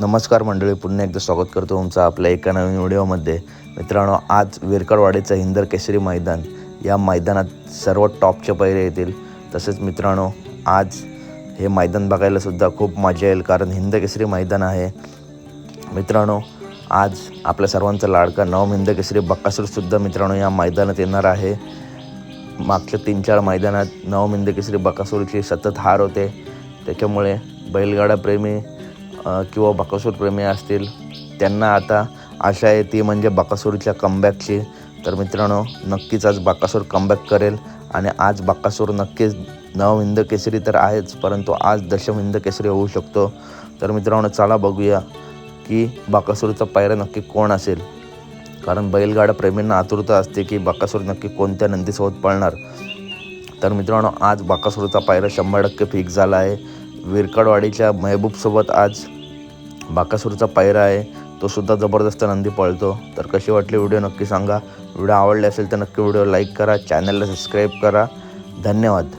नमस्कार मंडळी पुन्हा एकदा स्वागत करतो तुमचं आपल्या एका नवीन व्हिडिओमध्ये. मित्रांनो आज विरकरवाडीचं हिंदर केसरी मैदान या मैदानात सर्व टॉपचे पैरे येतील. तसेच मित्रांनो आज हे मैदान बघायलासुद्धा खूप मजा येईल कारण हिंद केसरी मैदान आहे. मित्रांनो आज आपल्या सर्वांचा लाडका नवम हिंद केसरी बकासूरसुद्धा मित्रांनो या मैदानात येणार आहे. मागच्या तीन चार मैदानात नवमिंद केसरी बकासूरची सतत हार होते. त्याच्यामुळे बैलगाडा प्रेमी किंवा बकासूर प्रेमी असतील त्यांना आता आशा आहे ती म्हणजे बकासूरच्या कमबॅकची तर मित्रांनो नक्कीच आज बकासूर कमबॅक करेल आणि आज बकासूर नक्कीच नवहिंद केसरी तर आहेच परंतु आज दशमहिंद केसरी होऊ शकतो. तर मित्रांनो चला बघूया की बकासूरचा पायरा नक्की कोण असेल? कारण बैलगाडा प्रेमींना आतुरता असते की बकासूर नक्की कोणत्या नंदीसोबत पळणार? तर मित्रांनो आज बाकासूरचा पायरा शंभर टक्के फिक्स झाला आहे. विरकडवाडीच्या महबूबसोबत आज बाकासूरचा पायरा आहे तो सुद्धा जबरदस्त नंदी पळतो. तर कशी वाटली व्हिडिओ नक्की सांगा. व्हिडिओ आवडले असेल तर नक्की व्हिडिओ लाईक करा चॅनलला सबस्क्राईब करा. धन्यवाद.